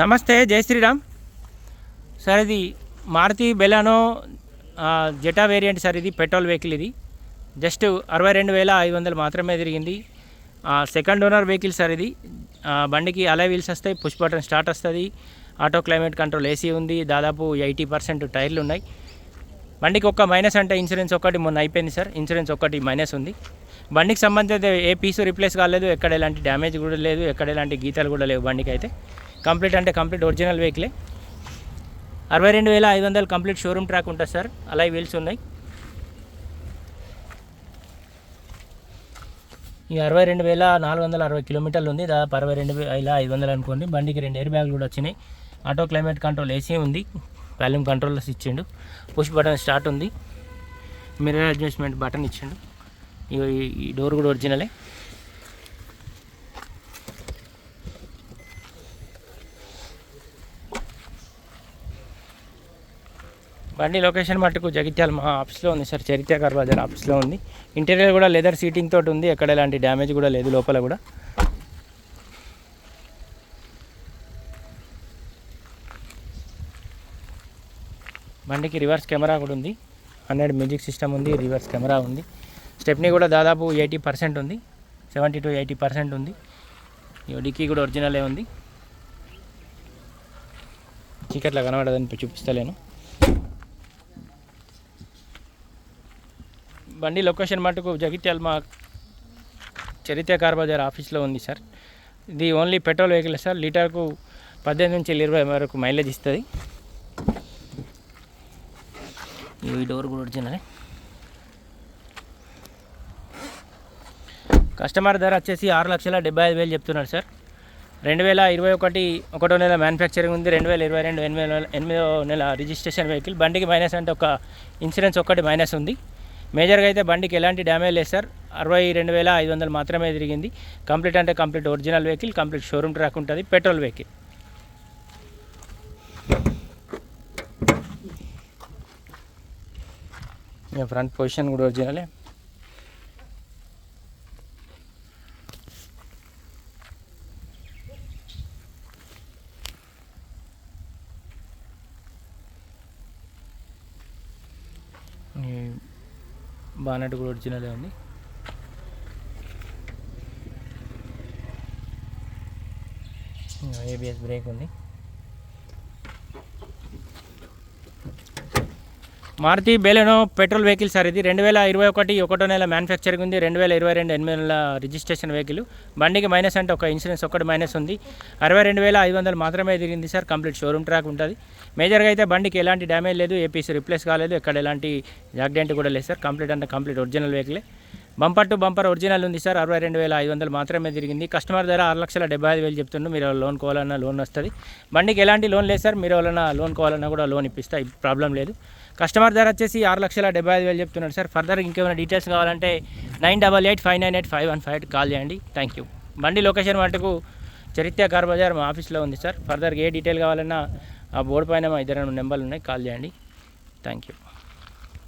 నమస్తే జై శ్రీరామ్. సార్ ఇది Maruti Baleno Zeta variant sir ఇది పెట్రోల్ వెహికల్ ఇది. జస్ట్ అరవై రెండు వేల ఐదు వందలు మాత్రమే తిరిగింది. సెకండ్ ఓనర్ వెహికల్ సార్ ఇది. బండికి అలై వీల్స్ వస్తాయి పుష్ బటన్ స్టార్ట్ వస్తుంది. ఆటో క్లైమేట్ కంట్రోల్ ఏసీ ఉంది దాదాపు ఎయిటీ పర్సెంట్ టైర్లు ఉన్నాయి. బండికి ఒక్క మైనస్ అంటే ఇన్సూరెన్స్ ఒకటి మొన్న అయిపోయింది సార్. ఇన్సూరెన్స్ ఒకటి మైనస్ ఉంది. బండికి సంబంధించి ఏ పీసు రిప్లేస్ కాలేదు ఎక్కడ ఎలాంటి డ్యామేజ్ కూడా లేదు ఎక్కడ ఎలాంటి గీతాలు కూడా లేవు బండికి అయితే కంప్లీట్ అంటే కంప్లీట్ ఒరిజినల్ వెహికలే. అరవై రెండు వేల ఐదు వందలు కంప్లీట్ షోరూమ్ ట్రాక్ ఉంటుంది సార్. అలా వీల్స్ ఉన్నాయి. ఈ అరవై రెండు వేల నాలుగు వందల అరవై కిలోమీటర్లు ఉంది. దాదాపు అరవై రెండు వేల ఐదు వందలు అనుకోండి. బండికి రెండు ఎయిర్ బ్యాగులు కూడా వచ్చినాయి. ఆటో క్లైమేట్ కంట్రోల్ ఏసీ ఉంది. వాల్యూమ్ కంట్రోల్స్ ఇచ్చిండు. పుష్ బటన్ స్టార్ట్ ఉంది. మిర్రర్ అడ్జస్ట్మెంట్ బటన్ ఇచ్చిండు. ఈ డోర్ కూడా ఒరిజినలే బండి లొకేషన్ మట్టుకు జగిత్యాల మా ఆఫీస్లో ఉంది సార్. చరిత్ర కార్ బజార్ ఆఫీస్లో ఉంది. ఇంటీరియర్ కూడా లెదర్ సీటింగ్ తోటి ఉంది. ఎక్కడ ఎలాంటి డ్యామేజ్ కూడా లేదు లోపల కూడా. బండికి రివర్స్ కెమెరా కూడా ఉంది. హండ్రెడ్ మ్యూజిక్ సిస్టమ్ ఉంది రివర్స్ కెమెరా ఉంది. స్టెప్నీ కూడా దాదాపు ఎయిటీ పర్సెంట్ ఉంది. సెవెంటీ టు ఎయిటీ పర్సెంట్ ఉంది. డిక్కీ కూడా ఒరిజినలే ఉంది. చీకట్లా కనబడదని చూపిస్తలేను. బండి లొకేషన్ మటుకు జగిత్యాల మా చరిత్ర కార్ బజార్ ఆఫీస్లో ఉంది సార్. ఇది ఓన్లీ పెట్రోల్ వెహికల్ సార్. లీటర్కు పద్దెనిమిది నుంచి ఇరవై వరకు మైలేజ్ ఇస్తుంది. ఈ డోర్ కూడా ఒరిజినలే. కస్టమర్ ధర వచ్చేసి ఆరు లక్షల డెబ్బై ఐదు వేలు చెప్తున్నారు సార్. రెండు వేల ఇరవై ఒకటి ఒకటో నెల మ్యానుఫ్యాక్చరింగ్ ఉంది. రెండు వేల ఇరవై రెండు ఎనిమిది ఎనిమిదో నెల రిజిస్ట్రేషన్ వెహికల్. బండికి మైనస్ అంటే ఒక ఇన్సూరెన్స్ ఒక్కటి మైనస్ ఉంది. మేజర్గా అయితే బండికి ఎలాంటి డ్యామేజ్ లేదు సార్. అరవై రెండు వేల ఐదు వందలు మాత్రమే తిరిగింది. కంప్లీట్ అంటే complete original vehicle complete showroom track ఉంటుంది పెట్రోల్ వెహికల్. ఫ్రంట్ పొజిషన్ కూడా ఒరిజినలే. ఈ బానెట్ కూడా ఒరిజినలే ఉంది. ఏబిఎస్ బ్రేక్ ఉంది. Maruti Baleno petrol vehicle sir ఇది. రెండు వేల ఇరవై ఒకటి ఒకటో నెల మ్యానుఫ్యాక్చరింగ్ ఉంది. రెండు వేల ఇరవై రెండు ఎనిమిది నెలల రిజిస్ట్రేషన్ వెహికల్. బండికి మైనస్ అంటే ఒక ఇన్సూరెన్స్ ఒకటి మైనస్ ఉంది. అరవై రెండు వేల ఐదు వందలు మాత్రమే తిరిగింది సార్. కంప్లీట్ షోరూమ్ ట్రాక్ ఉంటుంది. మేజర్గా అయితే బండికి ఎలాంటి డ్యామేజ్ లేదు ఏపీసీ రిప్లేస్ కాలేదు ఎక్కడ ఎలాంటి యాక్సిడెంట్ కూడా లేదు సార్. కంప్లీట్ అంటే కంప్లీట్ ఒరిజినల్ వెహికలే. బంపర్ టు బంపర్ ఒరిజినల్ ఉంది సార్. అరవై రెండు వేల ఐదు వందలు మాత్రమే తిరిగింది. కస్టమర్ ధర ఆరు లక్షల డెబ్బై ఐదు వేలు చెప్తుండ్రు మీరు లోన్ కావాలన్నా లోన్ వస్తుంది. బండికి ఎలాంటి లోన్ లేదు సార్. మీరు ఎవరైనా లోన్ కావాలన్నా కూడా లోన్ ఇప్పిస్తా. ప్రాబ్లం లేదు. కస్టమర్ ధర వచ్చేసి ఆరు లక్షల డెబ్బై ఐదు వేలు చెప్తున్నాడు సార్. ఫర్దర్ ఇంకేమైనా డీటెయిల్స్ కావాలంటే nine double eight five nine eight five one five call చేయండి. Thank you. బండి లొకేషన్ మటుకు చరిత్ర కార్ బజార్ మా ఆఫీస్లో ఉంది సార్. ఫర్దర్ ఏ డీటెయిల్ కావాలన్నా ఆ బోర్డు పైన మా ఇద్దరు నెంబర్లు ఉన్నాయి. కాల్ చేయండి. Thank you.